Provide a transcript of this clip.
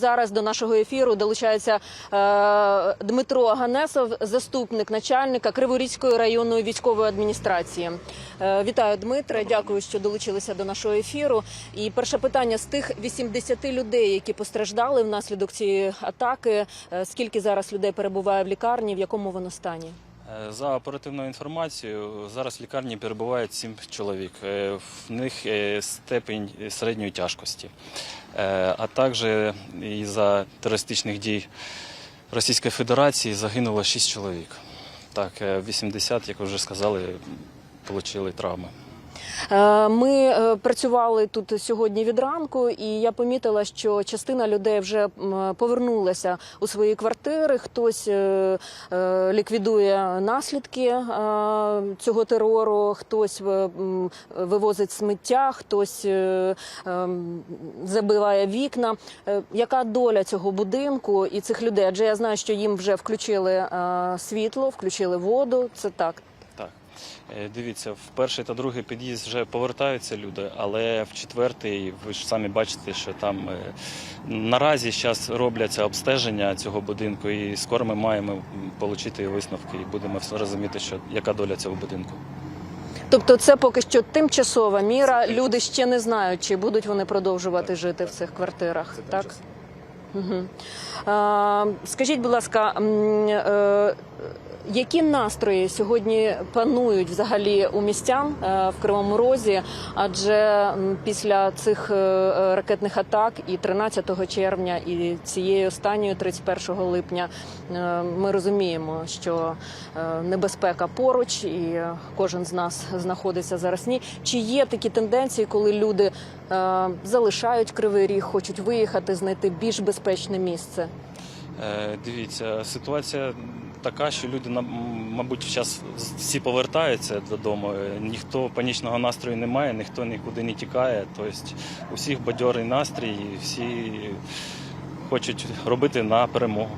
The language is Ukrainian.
Зараз до нашого ефіру долучається е, Дмитро Ганесов, заступник начальника Криворізької районної військової адміністрації. Е, вітаю, Дмитре. Дякую, що долучилися до нашого ефіру. І перше питання з тих 80 людей, які постраждали внаслідок цієї атаки. е, скільки зараз людей перебуває в лікарні? В якому воно стані? Е, За оперативною інформацією, зараз в лікарні перебувають сім чоловік. Е, В них е, степень середньої тяжкості. А також і за терористичних дій Російської Федерації загинуло шість чоловік. Так, е, 80, як ви вже сказали, отримали травми. Е, Ми е, працювали тут сьогодні від ранку, і я помітила, що частина людей вже повернулася у свої квартири. Хтось е, ліквідує наслідки цього терору, хтось вивозить сміття, хтось забиває вікна. Яка доля цього будинку і цих людей? Адже я знаю, що їм вже включили світло, включили воду. Це так. Так. Е, Дивіться, в перший та другий під'їзд вже повертаються люди, але в четвертий, ви ж самі бачите, що там е, наразі зараз робляться обстеження цього будинку, і скоро ми маємо отримати висновки і будемо все розуміти, що яка доля цього будинку. Тобто, це поки що тимчасова міра. Люди ще не знають, чи будуть вони продовжувати жити в цих квартирах. Так угу. а, скажіть, будь ласка, е, які настрої сьогодні панують взагалі у містян е, в Кривому Розі? Адже після цих е, е, ракетних атак і 13 червня, і цієї останньої 31 липня ми розуміємо, що небезпека поруч, і кожен з нас знаходиться зараз. Ні, чи є такі тенденції, коли люди залишають кривий ріг, хочуть виїхати, знайти більш безпечне місце? Дивіться, ситуація така, що люди, мабуть, зараз всі повертаються додому. Ніхто панічного настрою не має, ніхто нікуди не тікає. Тобто у всіх бадьорий настрій, і всі хочуть робити на перемогу.